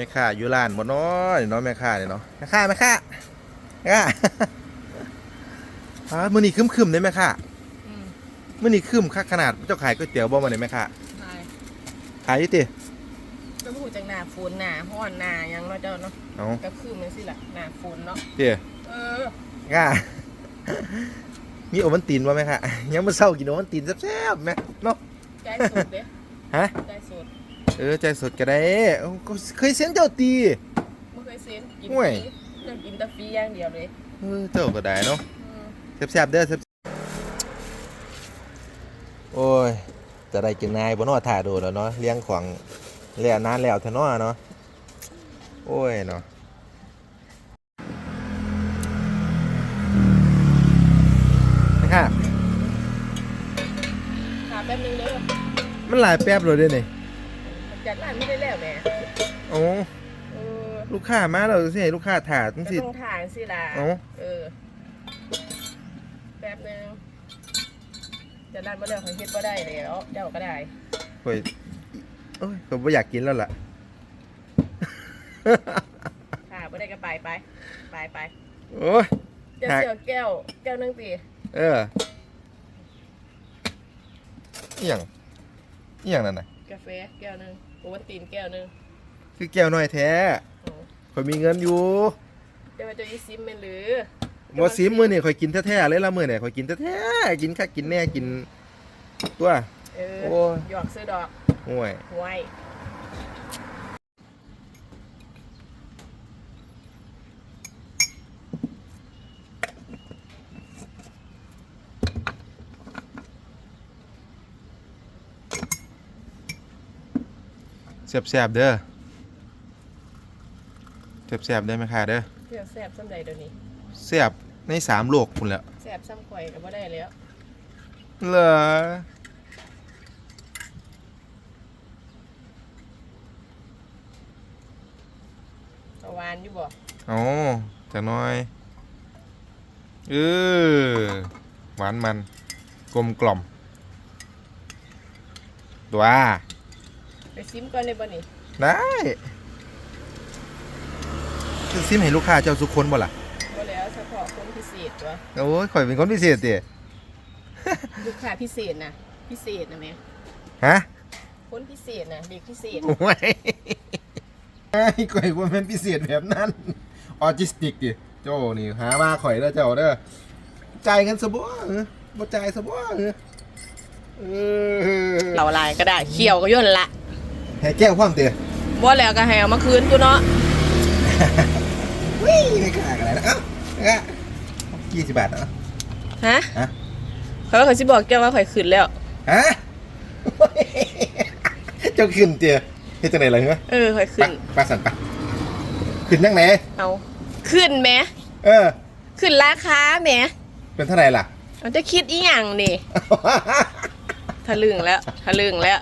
ม่ค่าอยู่ร้านบ่เนาะนี่เนาะแม่ค่านี่เนาะแม่ค่าแม่ค่าแม่ค่าอ่ามื้อนี้ครึมๆเด้แม่ค่าอืมมื้อนี้ครึมคักขนาดเจ้าขายก๋วยเตี๋ยวบ่มาเนี่ยแม่ค่าใช่ขายอยู่ติก็พูดจากหน้าฝนหน้าห้อนหน้าหยังเนาะเจ้าเนาะเอ้าก็คือมันสิล่ะหน้าฝนเนาะติเออค่ามีโอวันตินบ่แม่ค่ายังมื้อเช้ากินโอวันตินแซ่บๆแม่เนาะใจสดเด้ฮะใจสด เออใจสดก็ได้เอ้าก็เคยเสียงเจ้าตี ไม่เคยเซ็นกินห่วย ฟรีเรื่องกินแต่ฟรีอย่างเดียวเลยเออเจ้าก็ได้เนาะอืมแซ่บๆเด้อแซ่บโอ้ยจะได้กินนายบ่เนาะถ่าโดนแล้วเนาะเลี้ยงของเลี้ยงนานแล้วเถอะเนาะเนาะโอ้ยเนาะนะครับถามแป๊บนึงเด้อมันหลายแป๊บเลยเด้นี่มัน จัดร้านไม่ได้แล้วแหม่โอ้เออลูกค้ามาแล้วสิให้ลูกค้าถ่าจังก็สิ ต้องถ่ายสิล่ะเอ้า เออแป๊บนึงจัดร้านมาแล้วเขาเฮ็ดบ่ได้แล้วเจ้าก็ได้ข่อยโอ้ยผมบ่อยากกินแล้วล่ะ ค่ะบ่ได้ก็ไปไปไปไปโอ้ย จะหักเสียวแก้วแก้วหนึงตีเอออหย่างอหย่างนั่นน่ะ กาแฟแก้วหนึงโอวัลตินแก้วหนึงคือแก้วน้อยแท้อืมข่อยมีเงินอยู่เดี๋ยวว่าจะอีซิมแม่นหรือบ่ซิมมื้อนี่ข่อยกินแท้ๆเลยละมื้อนี่ข่อยกินแท้ๆกินคักกินแน่กินตัวเออโอ้ยหยอกซื้อดอกโอ้ยไว้ แซ่บๆเด้อแซ่บๆได้ไหมค่ะเด้อเดี๋ยวแซ่บซ้ำใดเดี๋ยวนี้แซ่บในสามโลกพุ่นแหล้วแซ่บซ้ำข่อยก็บ่ได้แล้วเหรอเอาหวานอยู่บ่อ๋อจักหน้อยเออหวานมันกลมกล่อมตัวไป ซิมก่อนได้บ่นี่ได้จะซิมให้ลูกค้าเจ้าสุกคนบ่ล่ะบ่แล้วเฉพาะคนพิเศษตัวโอ้ยข่อยเป็นคนพิเศษติลูกค้าพิเศษนะพิเศษนะแม่ฮะคนพิเศษนะเด็กพิเศษโอ้ยไอ้ข่อยว่าเป็นพิเศษแบบนั้นออทิสติกดิโจ้นี่หามาข่อยเด้อเจ้าเด้อจ่ายกันซะบ่เออบ่จ่ายซะบ่เออเออเราลายก็ได้เขียวก็ย่นละ ให้แก้วความเตะบ่แล้วก็ให้เอามาคืนกูเนาะวิ่งไม่กล้ากันเลยนะเอ้าเอากี่สิบบาทเนาะฮะฮะเขาก็สิบอกแกว่าข่อยขึ้นแล้ว ฮะเจ้าขึ้นเตียเฮ็ดจังไดล่ะเหรอเออข่อยไปขึ้นไปสั่นไปขึ้นยังไหนเอาขึ้นแหมเออ ขึ้นราคาแหมเป็นเท่าไหร่ล่ะมันจะคิดอีหยังนี่ ทะลึงแล้วทะลึงแล้ว